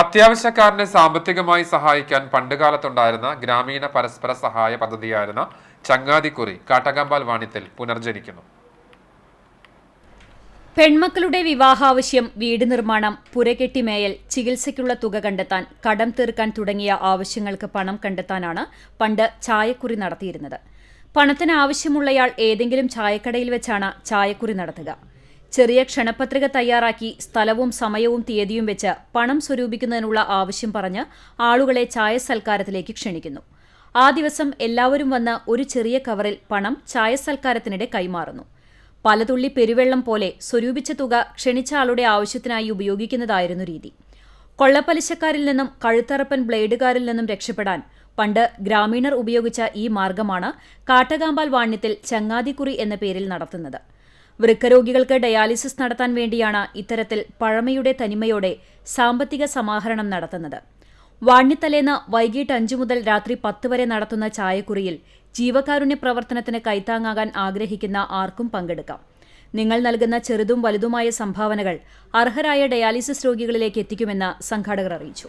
അത്യാവശ്യക്കാരനെ സാമ്പത്തികമായി സഹായിക്കാൻ പണ്ടുകാലത്തുണ്ടായിരുന്ന ഗ്രാമീണ പരസ്പര സഹായ പദ്ധതിയായിരുന്ന ചങ്ങാതിക്കുറി കാട്ടകമ്പാൽ വാണിത്തിൽ പുനർജനിക്കുന്നു. പെൺമക്കളുടെ വിവാഹാവശ്യം വീട് നിർമ്മാണം പുരകെട്ടിമേയൽ ചികിത്സയ്ക്കുള്ള തുക കണ്ടെത്താൻ കടം തീർക്കാൻ തുടങ്ങിയ ആവശ്യങ്ങൾക്ക് പണം കണ്ടെത്താനാണ് പണ്ട് ചായക്കുറി നടത്തിയിരുന്നത്. പണത്തിന് ആവശ്യമുള്ളയാൾ ഏതെങ്കിലും ചായക്കടയിൽ വെച്ചാണ് ചായക്കുറി നടത്തുക. ചെറിയ ക്ഷണപത്രിക തയ്യാറാക്കി സ്ഥലവും സമയവും തീയതിയും വെച്ച് പണം സ്വരൂപിക്കുന്നതിനുള്ള ആവശ്യം പറഞ്ഞ് ആളുകളെ ചായ സൽക്കാരത്തിലേക്ക് ക്ഷണിക്കുന്നു. ആ ദിവസം എല്ലാവരും വന്ന് ഒരു ചെറിയ കവറിൽ പണം ചായ സൽക്കാരത്തിനിടെ കൈമാറുന്നു. പലതുള്ളി പെരുവെള്ളം പോലെ സ്വരൂപിച്ച തുക ക്ഷണിച്ച ആളുടെ ആവശ്യത്തിനായി ഉപയോഗിക്കുന്നതായിരുന്നു രീതി. കൊള്ളപ്പലിശക്കാരിൽ നിന്നും കഴുത്തറപ്പൻ ബ്ലേഡുകാരിൽ നിന്നും രക്ഷപ്പെടാൻ പണ്ട് ഗ്രാമീണർ ഉപയോഗിച്ച ഈ മാർഗമാണ് കാട്ടകാമ്പാൽ വാണ്യത്തിൽ ചങ്ങാതിക്കുറി എന്ന പേരിൽ നടത്തുന്നത്. വൃക്കരോഗികൾക്ക് ഡയാലിസിസ് നടത്താൻ വേണ്ടിയാണ് ഇത്തരത്തിൽ പഴമയുടെ തനിമയോടെ സാമ്പത്തിക സമാഹരണം നടത്തുന്നത്. വാണ്യത്തലേന്ന് വൈകിട്ട് അഞ്ചു മുതൽ രാത്രി പത്ത് വരെ നടത്തുന്ന ചായക്കുറിയിൽ ജീവകാരുണ്യ പ്രവർത്തനത്തിന് കൈത്താങ്ങാകാൻ ആഗ്രഹിക്കുന്ന ആർക്കും പങ്കെടുക്കാം. നിങ്ങൾ നൽകുന്ന ചെറുതും വലുതുമായ സംഭാവനകൾ അർഹരായ ഡയാലിസിസ് രോഗികളിലേക്ക് എത്തിക്കുമെന്ന് സംഘാടകർ അറിയിച്ചു.